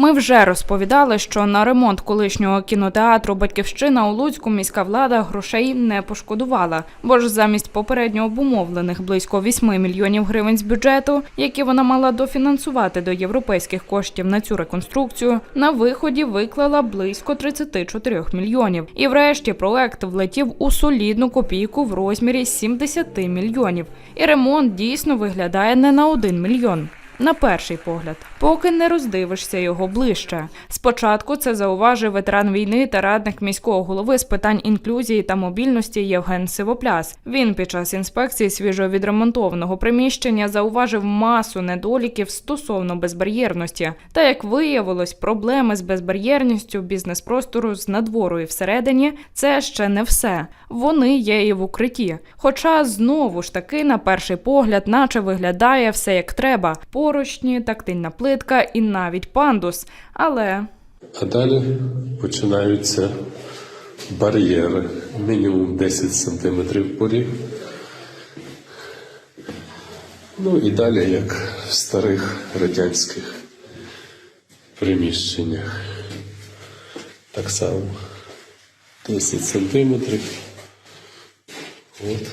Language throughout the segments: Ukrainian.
Ми вже розповідали, що на ремонт колишнього кінотеатру Батьківщина у Луцьку міська влада грошей не пошкодувала, бо ж замість попередньо обумовлених близько 8 мільйонів гривень з бюджету, які вона мала дофінансувати до європейських коштів на цю реконструкцію, на виході виклала близько 34 мільйонів. І врешті проект влетів у солідну копійку в розмірі 70 мільйонів. І ремонт дійсно виглядає не на 1 мільйон. На перший погляд, поки не роздивишся його ближче. Спочатку це зауважив ветеран війни та радник міського голови з питань інклюзії та мобільності Євген Сивопляс. Він під час інспекції свіжовідремонтованого приміщення зауважив масу недоліків стосовно безбар'єрності. Та як виявилось, проблеми з безбар'єрністю бізнес-простору з надвору і всередині це ще не все. Вони є і в укритті. Хоча знову ж таки, на перший погляд, наче виглядає все як треба: поручні, тактильна плитка і навіть пандус. Але А далі починаються бар'єри. Мінімум 10 сантиметрів поріг. Ну і далі, як в старих радянських приміщеннях. Так само 10 сантиметрів. От.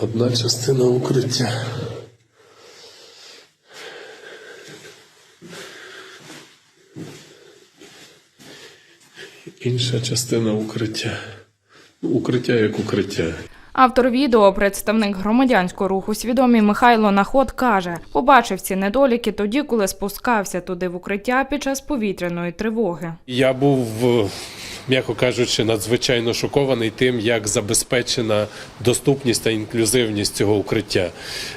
Одна частина укриття. Інша частина укриття. Ну, Укриття як укриття. Автор відео, представник громадянського руху свідомі Михайло Наход каже, побачив ці недоліки тоді, коли спускався туди в укриття під час повітряної тривоги. Я був, е, м'яко кажучи, надзвичайно шокований тим, як забезпечена доступність та інклюзивність цього укриття.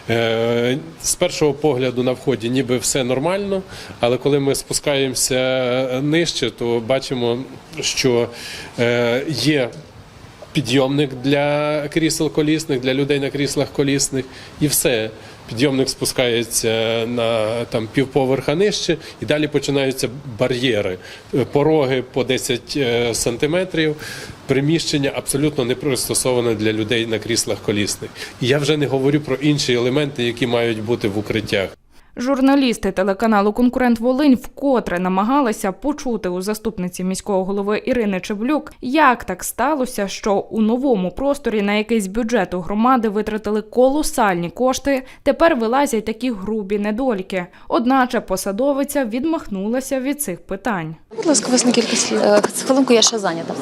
Е, З першого погляду на вході ніби все нормально, але коли ми спускаємося нижче, то бачимо, що е, є підйомник для крісел колісних, для людей на кріслах колісних, і все. Підйомник спускається на там півповерха нижче, і далі починаються бар'єри, пороги по 10 е, сантиметрів. Приміщення абсолютно не пристосоване для людей на кріслах колісних. І я вже не говорю про інші елементи, які мають бути в укриттях. Журналісти телеканалу Конкурент Волинь вкотре намагалися почути у заступниці міського голови Ірини Чеблюк, як так сталося, що у новому просторі на якийсь бюджет у громади витратили колосальні кошти. Тепер вилазять такі грубі недоліки. Одначе посадовиця відмахнулася від цих питань. Будь ласка, у вас на кілька слів. Е, Хвилинку я ще зайнята.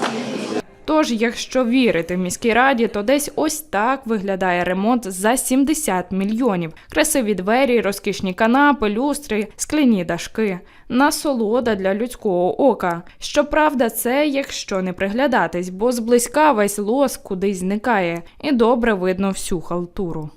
Тож, якщо вірити міській раді, то десь ось так виглядає ремонт за 70 мільйонів. Красиві двері, розкішні канапи, люстри, скляні дашки. Насолода для людського ока. Щоправда, це якщо не приглядатись, бо зблизька весь лос кудись зникає, і добре видно всю халтуру.